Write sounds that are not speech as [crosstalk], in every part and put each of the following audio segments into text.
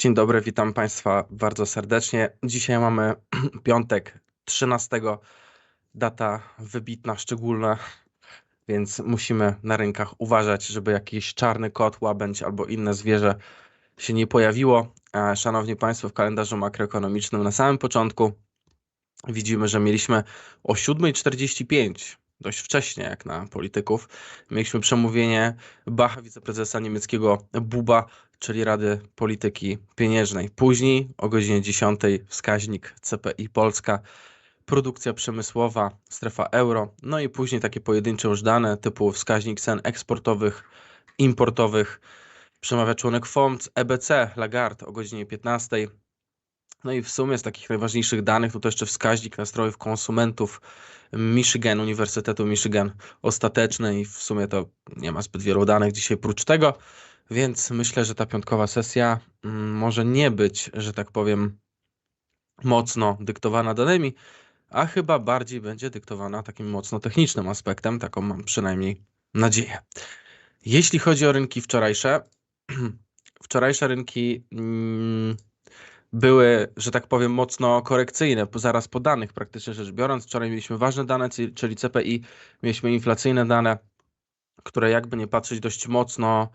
Dzień dobry, witam Państwa bardzo serdecznie. Dzisiaj mamy [clears throat] piątek 13. Data wybitna, szczególna, więc musimy na rynkach uważać, żeby jakiś czarny kot, łabędź albo inne zwierzę się nie pojawiło. E, Szanowni Państwo, w kalendarzu makroekonomicznym na samym początku widzimy, że mieliśmy o 7.45, dość wcześnie jak na polityków, mieliśmy przemówienie Bacha, wiceprezesa niemieckiego Buba, czyli Rady Polityki Pieniężnej. Później o godzinie 10 wskaźnik CPI Polska, produkcja przemysłowa, strefa euro, no i później takie pojedyncze już dane typu wskaźnik cen eksportowych, importowych. Przemawia członek FOMC, EBC, Lagarde o godzinie 15. No i w sumie z takich najważniejszych danych to jeszcze wskaźnik nastrojów konsumentów Michigan, Uniwersytetu Michigan ostateczny i w sumie to nie ma zbyt wielu danych dzisiaj prócz tego. Więc myślę, że ta piątkowa sesja mm, może nie być, że tak powiem, mocno dyktowana danymi, a chyba bardziej będzie dyktowana takim mocno technicznym aspektem, taką mam przynajmniej nadzieję. Jeśli chodzi o rynki wczorajsze, [clears throat] wczorajsze rynki mm, były, że tak powiem, mocno korekcyjne, zaraz po danych praktycznie rzecz biorąc. Wczoraj mieliśmy ważne dane, czyli CPI, mieliśmy inflacyjne dane, które jakby nie patrzeć dość mocno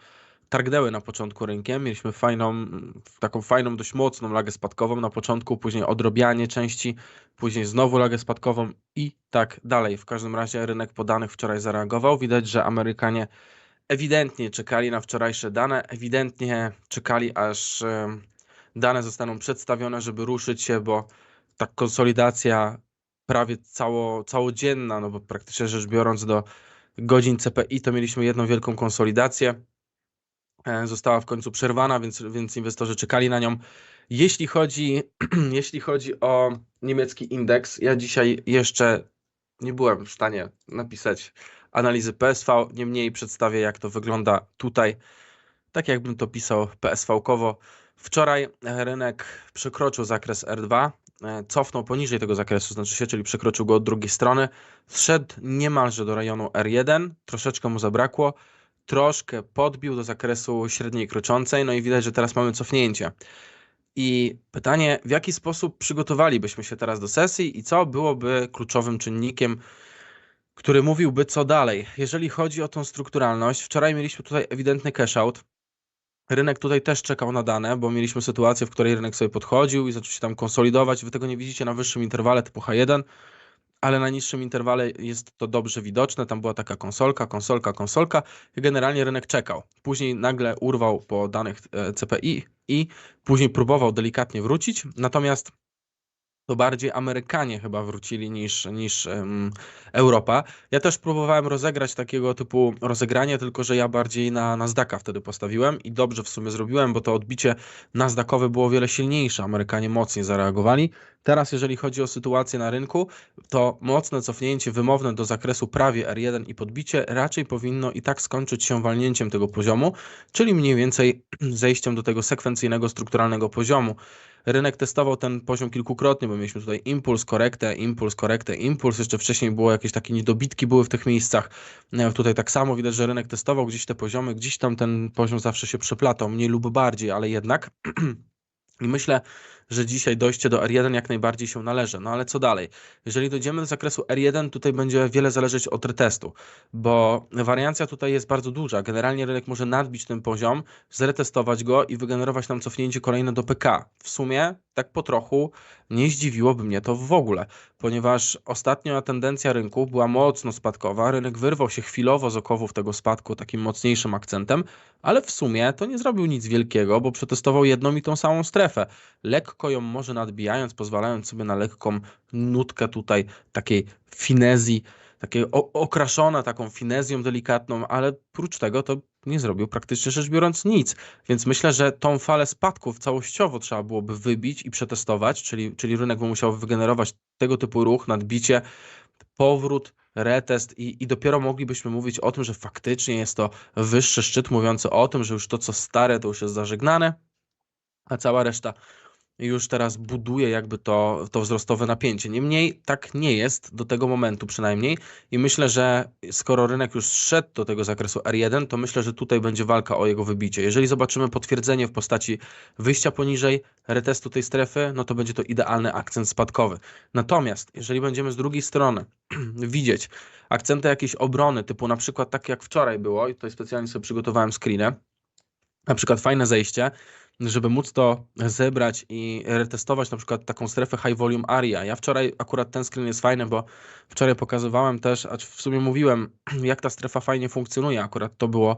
targnęły na początku rynkiem. Mieliśmy fajną, taką fajną, dość mocną lagę spadkową na początku, później odrobianie części, później znowu lagę spadkową i tak dalej. W każdym razie rynek po danych wczoraj zareagował. Widać, że Amerykanie ewidentnie czekali na wczorajsze dane, ewidentnie czekali, aż dane zostaną przedstawione, żeby ruszyć się, bo ta konsolidacja prawie cało, całodzienna, no bo praktycznie rzecz biorąc do godzin CPI to mieliśmy jedną wielką konsolidację. E, została w końcu przerwana, więc, więc inwestorzy czekali na nią. Jeśli chodzi, [clears throat] jeśli chodzi o niemiecki indeks, ja dzisiaj jeszcze nie byłem w stanie napisać analizy PSV, niemniej przedstawię jak to wygląda tutaj, tak jakbym to pisał PSV-kowo. Wczoraj rynek przekroczył zakres R2, e, cofnął poniżej tego zakresu, znaczy się, czyli przekroczył go od drugiej strony, zszedł niemalże do rejonu R1, troszeczkę mu zabrakło, troszkę podbił do zakresu średniej kroczącej, no i widać, że teraz mamy cofnięcie. I pytanie, w jaki sposób przygotowalibyśmy się teraz do sesji i co byłoby kluczowym czynnikiem, który mówiłby co dalej? Jeżeli chodzi o tą strukturalność, wczoraj mieliśmy tutaj ewidentny cash out. Rynek tutaj też czekał na dane, bo mieliśmy sytuację, w której rynek sobie podchodził i zaczął się tam konsolidować. Wy tego nie widzicie na wyższym interwale typu H1 ale na niższym interwale jest to dobrze widoczne. Tam była taka konsolka, konsolka, konsolka generalnie rynek czekał. Później nagle urwał po danych e, CPI i później próbował delikatnie wrócić. Natomiast to bardziej Amerykanie chyba wrócili niż, niż um, Europa. Ja też próbowałem rozegrać takiego typu rozegranie, tylko że ja bardziej na Nasdaqa wtedy postawiłem i dobrze w sumie zrobiłem, bo to odbicie Nasdaqowe było wiele silniejsze. Amerykanie mocniej zareagowali. Teraz, jeżeli chodzi o sytuację na rynku, to mocne cofnięcie wymowne do zakresu prawie R1 i podbicie raczej powinno i tak skończyć się walnięciem tego poziomu, czyli mniej więcej [clears throat] zejściem do tego sekwencyjnego, strukturalnego poziomu. Rynek testował ten poziom kilkukrotnie, bo mieliśmy tutaj impuls, korektę, impuls, korektę, impuls. Jeszcze wcześniej było jakieś takie niedobitki były w tych miejscach. E, tutaj tak samo widać, że rynek testował gdzieś te poziomy, gdzieś tam ten poziom zawsze się przeplatał, mniej lub bardziej, ale jednak. [clears throat] I myślę, że dzisiaj dojście do R1 jak najbardziej się należy. No ale co dalej? Jeżeli dojdziemy do zakresu R1, tutaj będzie wiele zależeć od retestu, bo wariancja tutaj jest bardzo duża. Generalnie rynek może nadbić ten poziom, zretestować go i wygenerować nam cofnięcie kolejne do PK. W sumie, tak po trochu, nie zdziwiłoby mnie to w ogóle, ponieważ ostatnia tendencja rynku była mocno spadkowa. Rynek wyrwał się chwilowo z okowów tego spadku takim mocniejszym akcentem, ale w sumie to nie zrobił nic wielkiego, bo przetestował jedną i tą samą strefę. Lekko ją może nadbijając, pozwalając sobie na lekką nutkę tutaj takiej finezji, takiej okraszona taką finezją delikatną, ale prócz tego to nie zrobił praktycznie rzecz biorąc nic. Więc myślę, że tą falę spadków całościowo trzeba byłoby wybić i przetestować, czyli, czyli rynek by musiał wygenerować tego typu ruch, nadbicie, powrót, retest i, i dopiero moglibyśmy mówić o tym, że faktycznie jest to wyższy szczyt mówiący o tym, że już to co stare to już jest zażegnane, a cała reszta już teraz buduje jakby to, to wzrostowe napięcie. Niemniej tak nie jest do tego momentu przynajmniej i myślę, że skoro rynek już szedł do tego zakresu R1, to myślę, że tutaj będzie walka o jego wybicie. Jeżeli zobaczymy potwierdzenie w postaci wyjścia poniżej retestu tej strefy, no to będzie to idealny akcent spadkowy. Natomiast jeżeli będziemy z drugiej strony [clears throat] widzieć akcenty jakiejś obrony, typu na przykład tak jak wczoraj było, i tutaj specjalnie sobie przygotowałem screenę, na przykład fajne zejście, żeby móc to zebrać i retestować na przykład taką strefę high volume area. Ja wczoraj akurat ten screen jest fajny, bo wczoraj pokazywałem też, a w sumie mówiłem, [clears throat] jak ta strefa fajnie funkcjonuje. Akurat to było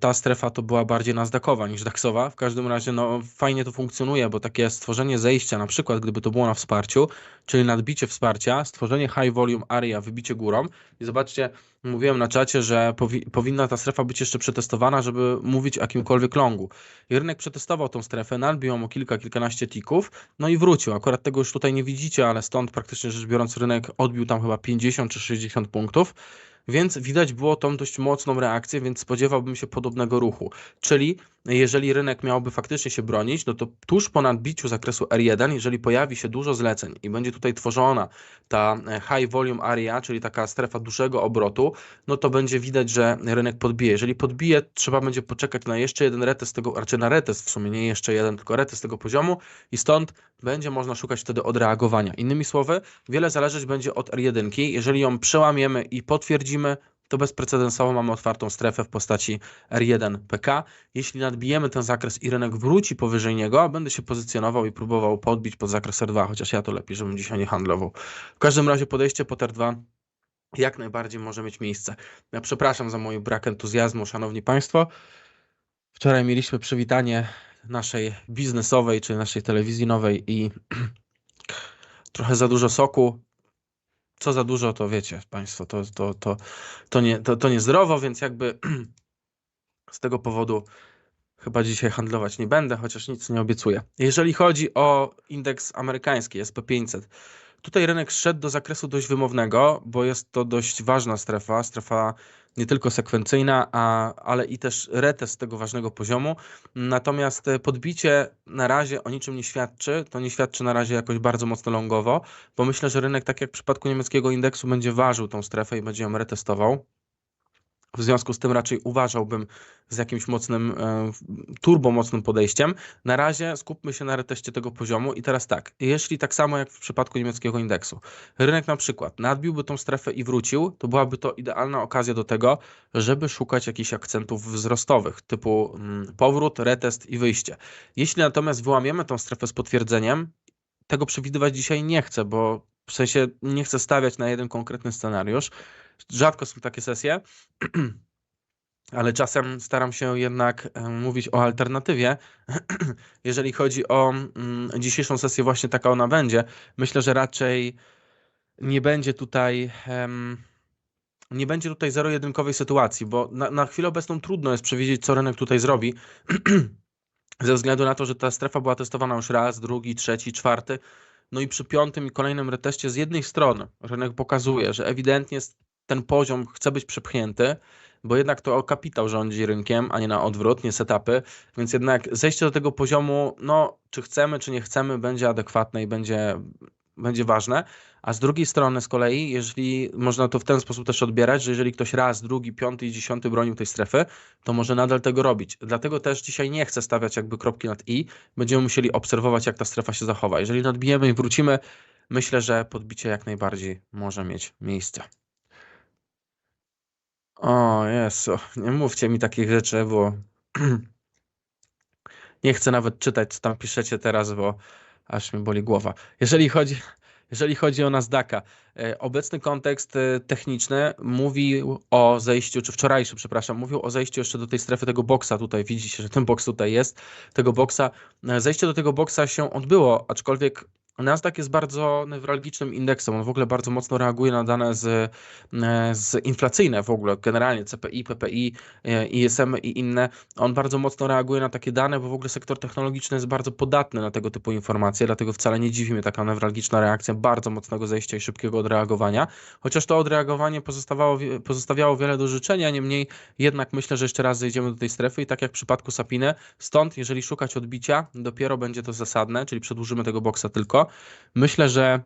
ta strefa to była bardziej nazdakowa niż daksowa. W każdym razie no, fajnie to funkcjonuje, bo takie stworzenie zejścia, na przykład gdyby to było na wsparciu, czyli nadbicie wsparcia, stworzenie high volume area, wybicie górą i zobaczcie, mówiłem na czacie, że powi powinna ta strefa być jeszcze przetestowana, żeby mówić o jakimkolwiek longu. I rynek przetestował tą strefę, nadbił ją o kilka, kilkanaście tików, no i wrócił. Akurat tego już tutaj nie widzicie, ale stąd praktycznie rzecz biorąc rynek odbił tam chyba 50 czy 60 punktów więc widać było tą dość mocną reakcję, więc spodziewałbym się podobnego ruchu. Czyli jeżeli rynek miałby faktycznie się bronić, no to tuż po nadbiciu zakresu R1, jeżeli pojawi się dużo zleceń i będzie tutaj tworzona ta e, high volume area, czyli taka strefa dużego obrotu, no to będzie widać, że rynek podbije. Jeżeli podbije, trzeba będzie poczekać na jeszcze jeden retest tego, raczej na retest w sumie, nie jeszcze jeden, tylko retest tego poziomu i stąd będzie można szukać wtedy odreagowania. Innymi słowy, wiele zależeć będzie od R1. Jeżeli ją przełamiemy i potwierdzimy, to bezprecedensowo mamy otwartą strefę w postaci R1 PK. Jeśli nadbijemy ten zakres i rynek wróci powyżej niego, będę się pozycjonował i próbował podbić pod zakres R2, chociaż ja to lepiej, żebym dzisiaj nie handlował. W każdym razie podejście pod R2 jak najbardziej może mieć miejsce. Ja przepraszam za mój brak entuzjazmu, szanowni państwo. Wczoraj mieliśmy przywitanie naszej biznesowej, czy naszej telewizji nowej i [clears throat] trochę za dużo soku, co za dużo, to wiecie Państwo, to, to, to, to, nie, to, to niezdrowo, więc jakby [clears throat] z tego powodu chyba dzisiaj handlować nie będę, chociaż nic nie obiecuję. Jeżeli chodzi o indeks amerykański SP500, tutaj rynek szedł do zakresu dość wymownego, bo jest to dość ważna strefa, strefa nie tylko sekwencyjna, a, ale i też retest tego ważnego poziomu. Natomiast e, podbicie na razie o niczym nie świadczy. To nie świadczy na razie jakoś bardzo mocno longowo, bo myślę, że rynek, tak jak w przypadku niemieckiego indeksu, będzie ważył tą strefę i będzie ją retestował. W związku z tym raczej uważałbym z jakimś mocnym, e, turbo mocnym podejściem. Na razie skupmy się na reteście tego poziomu i teraz tak, jeśli tak samo jak w przypadku niemieckiego indeksu, rynek na przykład nadbiłby tą strefę i wrócił, to byłaby to idealna okazja do tego, żeby szukać jakichś akcentów wzrostowych, typu mm, powrót, retest i wyjście. Jeśli natomiast wyłamiemy tą strefę z potwierdzeniem, tego przewidywać dzisiaj nie chcę, bo w sensie nie chcę stawiać na jeden konkretny scenariusz, Rzadko są takie sesje, [clears throat] ale czasem staram się jednak e, mówić o alternatywie. [clears throat] Jeżeli chodzi o mm, dzisiejszą sesję, właśnie taka ona będzie. Myślę, że raczej nie będzie tutaj. Nie będzie tutaj zero-jedynkowej sytuacji, bo na, na chwilę obecną trudno jest przewidzieć, co rynek tutaj zrobi. [clears throat] Ze względu na to, że ta strefa była testowana już raz, drugi, trzeci, czwarty. No i przy piątym i kolejnym reteście z jednej strony rynek pokazuje, że ewidentnie ten poziom chce być przepchnięty, bo jednak to kapitał rządzi rynkiem, a nie na odwrót, nie setupy, więc jednak zejście do tego poziomu, no czy chcemy, czy nie chcemy, będzie adekwatne i będzie, będzie ważne. A z drugiej strony z kolei, jeżeli można to w ten sposób też odbierać, że jeżeli ktoś raz, drugi, piąty i dziesiąty bronił tej strefy, to może nadal tego robić. Dlatego też dzisiaj nie chcę stawiać jakby kropki nad i. Będziemy musieli obserwować, jak ta strefa się zachowa. Jeżeli nadbijemy i wrócimy, myślę, że podbicie jak najbardziej może mieć miejsce. O Jezu, nie mówcie mi takich rzeczy, bo [clears throat] nie chcę nawet czytać, co tam piszecie teraz, bo aż mi boli głowa. Jeżeli chodzi, jeżeli chodzi o Nasdaqa, e, obecny kontekst e, techniczny mówił o zejściu, czy wczorajszy, przepraszam, mówił o zejściu jeszcze do tej strefy tego boksa tutaj. Widzicie, że ten boks tutaj jest, tego boksa. E, zejście do tego boksa się odbyło, aczkolwiek Nasdaq jest bardzo newralgicznym indeksem. On w ogóle bardzo mocno reaguje na dane z, e, z inflacyjne w ogóle, generalnie CPI, PPI, e, ISM i inne. On bardzo mocno reaguje na takie dane, bo w ogóle sektor technologiczny jest bardzo podatny na tego typu informacje, dlatego wcale nie dziwi mnie taka newralgiczna reakcja bardzo mocnego zejścia i szybkiego odreagowania. Chociaż to odreagowanie pozostawało, pozostawiało wiele do życzenia, niemniej jednak myślę, że jeszcze raz zejdziemy do tej strefy i tak jak w przypadku Sapiny, stąd jeżeli szukać odbicia, dopiero będzie to zasadne, czyli przedłużymy tego boksa tylko. Myślę, że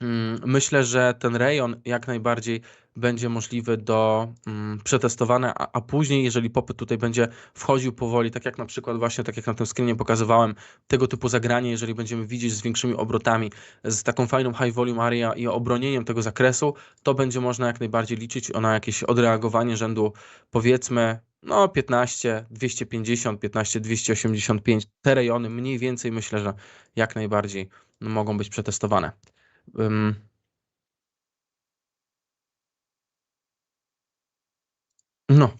mm, Myślę, że ten rejon jak najbardziej będzie możliwy do mm, przetestowania, a, a, później, jeżeli popyt tutaj będzie wchodził powoli, tak jak na przykład właśnie, tak jak na tym screenie pokazywałem, tego typu zagranie, jeżeli będziemy widzieć z większymi obrotami, z taką fajną high volume area i obronieniem tego zakresu, to będzie można jak najbardziej liczyć na jakieś odreagowanie rzędu powiedzmy no 15, 250, 15, 285, te rejony mniej więcej myślę, że jak najbardziej mogą być przetestowane. No,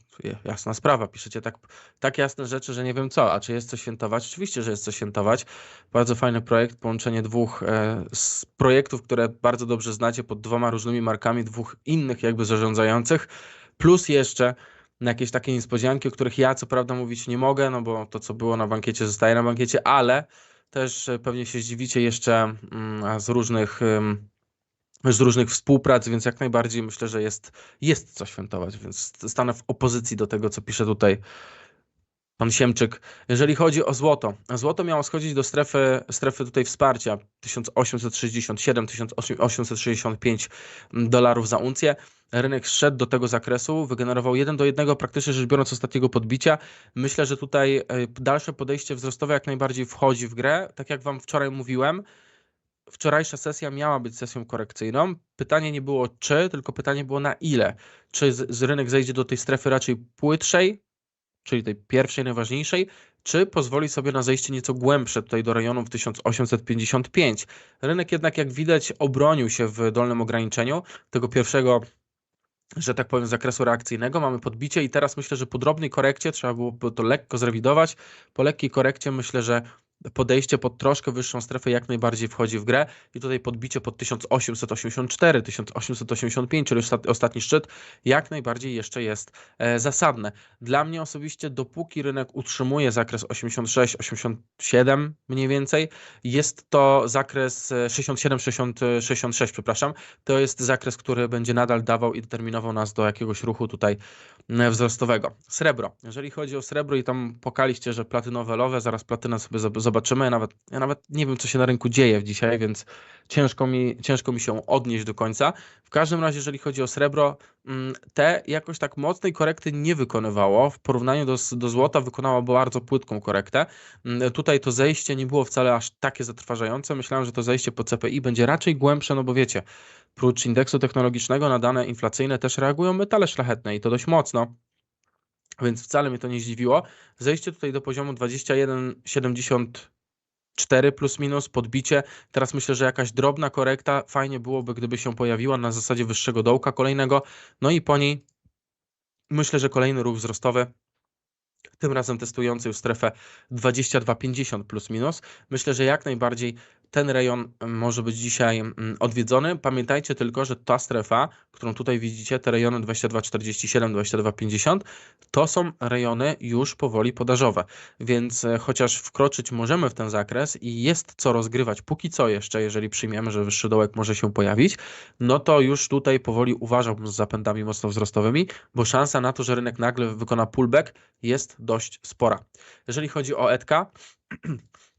jasna sprawa. Piszecie tak, tak jasne rzeczy, że nie wiem co. A czy jest co świętować? Oczywiście, że jest co świętować. Bardzo fajny projekt, połączenie dwóch e, z projektów, które bardzo dobrze znacie pod dwoma różnymi markami, dwóch innych jakby zarządzających, plus jeszcze na jakieś takie niespodzianki, o których ja co prawda mówić nie mogę, no bo to co było na bankiecie zostaje na bankiecie, ale też e, pewnie się zdziwicie jeszcze mm, z różnych z różnych współprac, więc jak najbardziej myślę, że jest, jest co świętować, więc stanę w opozycji do tego, co pisze tutaj pan Siemczyk. Jeżeli chodzi o złoto, złoto miało schodzić do strefy, strefy tutaj wsparcia 1867-1865 dolarów za uncję. Rynek szedł do tego zakresu, wygenerował jeden do jednego praktycznie rzecz biorąc ostatniego podbicia. Myślę, że tutaj e, dalsze podejście wzrostowe jak najbardziej wchodzi w grę. Tak jak wam wczoraj mówiłem, wczorajsza sesja miała być sesją korekcyjną. Pytanie nie było czy, tylko pytanie było na ile. Czy z, z rynek zejdzie do tej strefy raczej płytszej, czyli tej pierwszej, najważniejszej, czy pozwoli sobie na zejście nieco głębsze tutaj do rejonu w 1855. Rynek jednak, jak widać, obronił się w dolnym ograniczeniu tego pierwszego że tak powiem, zakresu reakcyjnego. Mamy podbicie i teraz myślę, że po drobnej korekcie trzeba było to lekko zrewidować. Po lekkiej korekcie myślę, że podejście pod troszkę wyższą strefę jak najbardziej wchodzi w grę i tutaj podbicie pod 1884, 1885, czyli ostatni szczyt, jak najbardziej jeszcze jest e, zasadne. Dla mnie osobiście, dopóki rynek utrzymuje zakres 86, 87 mniej więcej, jest to zakres 67, 60, 66, przepraszam, to jest zakres, który będzie nadal dawał i determinował nas do jakiegoś ruchu tutaj e, wzrostowego. Srebro. Jeżeli chodzi o srebro i tam pokaliście, że platynowe lowe, zaraz platyna sobie zobaczymy. Ja nawet, ja nawet nie wiem, co się na rynku dzieje dzisiaj, więc ciężko mi, ciężko mi się odnieść do końca. W każdym razie, jeżeli chodzi o srebro, mm, te jakoś tak mocnej korekty nie wykonywało. W porównaniu do, do złota wykonało bardzo płytką korektę. Mm, tutaj to zejście nie było wcale aż takie zatrważające. Myślałem, że to zejście po CPI będzie raczej głębsze, no bo wiecie, prócz indeksu technologicznego na dane inflacyjne też reagują metale szlachetne i to dość mocno więc wcale mnie to nie zdziwiło. Zejście tutaj do poziomu 21,74 plus minus, podbicie. Teraz myślę, że jakaś drobna korekta fajnie byłoby, gdyby się pojawiła na zasadzie wyższego dołka kolejnego. No i po niej myślę, że kolejny ruch wzrostowy tym razem testujący już strefę 22,50 plus minus. Myślę, że jak najbardziej ten rejon mm, może być dzisiaj mm, odwiedzony. Pamiętajcie tylko, że ta strefa, którą tutaj widzicie, te rejony 22,47, 22,50, to są rejony już powoli podażowe, więc e, chociaż wkroczyć możemy w ten zakres i jest co rozgrywać póki co jeszcze, jeżeli przyjmiemy, że wyższy dołek może się pojawić, no to już tutaj powoli uważałbym z zapędami mocno wzrostowymi, bo szansa na to, że rynek nagle wykona pullback jest dość spora. Jeżeli chodzi o ETKA, [clears throat]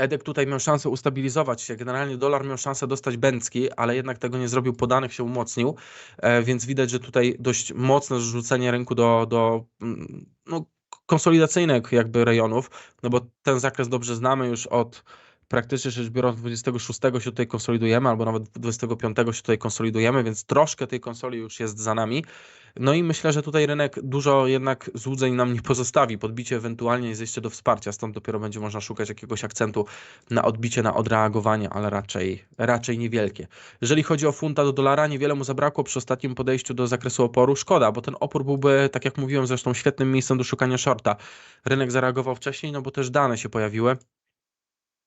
Edek tutaj miał szansę ustabilizować się. Generalnie dolar miał szansę dostać bęcki, ale jednak tego nie zrobił, podanych się umocnił, e, więc widać, że tutaj dość mocne zrzucenie rynku do, do mm, no, konsolidacyjnych jakby rejonów, no bo ten zakres dobrze znamy już od praktycznie rzecz biorąc 26 się tutaj konsolidujemy, albo nawet 25 się tutaj konsolidujemy, więc troszkę tej konsoli już jest za nami. No i myślę, że tutaj rynek dużo jednak złudzeń nam nie pozostawi. Podbicie ewentualnie jest jeszcze do wsparcia, stąd dopiero będzie można szukać jakiegoś akcentu na odbicie, na odreagowanie, ale raczej, raczej niewielkie. Jeżeli chodzi o funta do dolara, niewiele mu zabrakło przy ostatnim podejściu do zakresu oporu. Szkoda, bo ten opór byłby, tak jak mówiłem, zresztą świetnym miejscem do szukania shorta. Rynek zareagował wcześniej, no bo też dane się pojawiły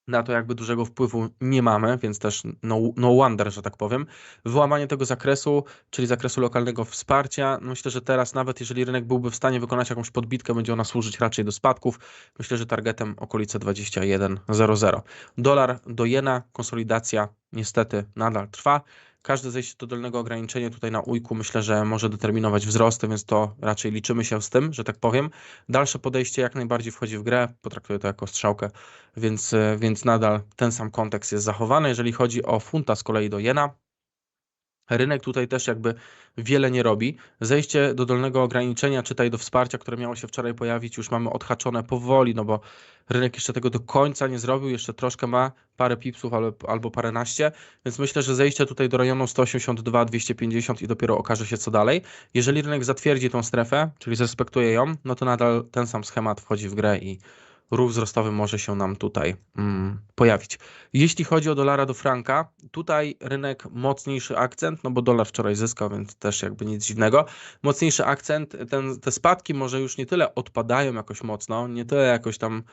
Na to jakby dużego wpływu nie mamy, więc też no, no wonder, że tak powiem. Wyłamanie tego zakresu, czyli zakresu lokalnego wsparcia, myślę, że teraz nawet jeżeli rynek byłby w stanie wykonać jakąś podbitkę, będzie ona służyć raczej do spadków. Myślę, że targetem okolice 21.00. Dolar do jena, konsolidacja niestety nadal trwa. Każde zejście do dolnego ograniczenia tutaj na ujku myślę, że może determinować wzrosty, więc to raczej liczymy się z tym, że tak powiem. Dalsze podejście jak najbardziej wchodzi w grę, potraktuję to jako strzałkę, więc, e, więc nadal ten sam kontekst jest zachowany. Jeżeli chodzi o funta z kolei do jena, Rynek tutaj też jakby wiele nie robi. Zejście do dolnego ograniczenia, czytaj do wsparcia, które miało się wczoraj pojawić, już mamy odhaczone powoli, no bo rynek jeszcze tego do końca nie zrobił, jeszcze troszkę ma parę pipsów albo, albo paręnaście, więc myślę, że zejście tutaj do rejonu 182, 250 i dopiero okaże się co dalej. Jeżeli rynek zatwierdzi tą strefę, czyli zrespektuje ją, no to nadal ten sam schemat wchodzi w grę i ruch wzrostowy może się nam tutaj mm, pojawić. Jeśli chodzi o dolara do franka, tutaj rynek mocniejszy akcent, no bo dolar wczoraj zyskał, więc też jakby nic dziwnego. Mocniejszy akcent, ten, te spadki może już nie tyle odpadają jakoś mocno, nie tyle jakoś tam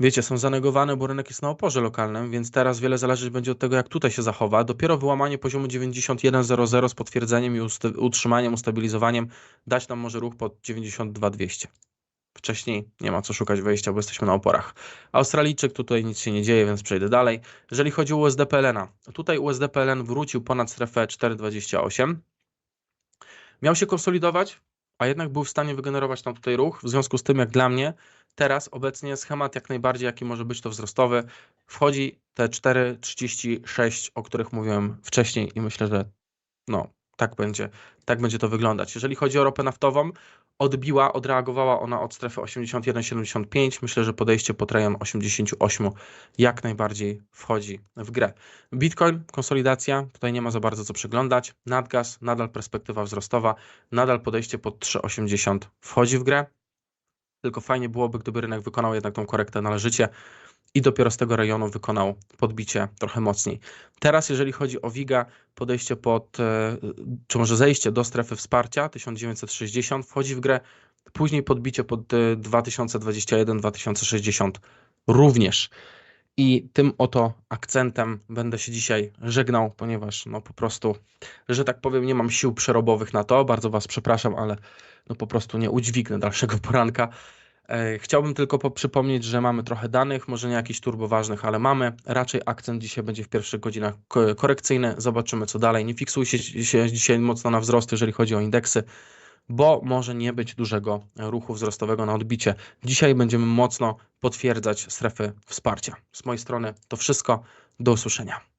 wiecie, są zanegowane, bo rynek jest na oporze lokalnym, więc teraz wiele zależeć będzie od tego, jak tutaj się zachowa. Dopiero wyłamanie poziomu 91.00 z potwierdzeniem i utrzymaniem, ustabilizowaniem dać nam może ruch pod 92.200. Wcześniej nie ma co szukać wejścia, bo jesteśmy na oporach. Australijczyk, tutaj nic się nie dzieje, więc przejdę dalej. Jeżeli chodzi o USD PLN, tutaj USD PLN wrócił ponad strefę 4,28. Miał się konsolidować, a jednak był w stanie wygenerować tam tutaj ruch. W związku z tym, jak dla mnie, teraz obecnie schemat jak najbardziej, jaki może być to wzrostowy, wchodzi te 4,36, o których mówiłem wcześniej i myślę, że no, tak będzie, tak będzie to wyglądać. Jeżeli chodzi o ropę naftową, odbiła, odreagowała ona od strefy 81,75. Myślę, że podejście pod rejon 88 jak najbardziej wchodzi w grę. Bitcoin, konsolidacja, tutaj nie ma za bardzo co przeglądać. Nadgaz, nadal perspektywa wzrostowa, nadal podejście pod 3,80 wchodzi w grę. Tylko fajnie byłoby, gdyby rynek wykonał jednak tą korektę należycie i dopiero z tego rejonu wykonał podbicie trochę mocniej. Teraz, jeżeli chodzi o WIGA, podejście pod, e, czy może zejście do strefy wsparcia 1960 wchodzi w grę, później podbicie pod 2021-2060 również. I tym oto akcentem będę się dzisiaj żegnał, ponieważ no po prostu, że tak powiem, nie mam sił przerobowych na to. Bardzo Was przepraszam, ale no po prostu nie udźwignę dalszego [laughs] poranka. E, chciałbym tylko przypomnieć, że mamy trochę danych, może nie jakichś turboważnych, ale mamy. Raczej akcent dzisiaj będzie w pierwszych godzinach korekcyjny. Zobaczymy co dalej. Nie fiksujcie się dzisiaj mocno na wzrost, jeżeli chodzi o indeksy, bo może nie być dużego ruchu wzrostowego na odbicie. Dzisiaj będziemy mocno potwierdzać strefy wsparcia. Z mojej strony to wszystko. Do usłyszenia.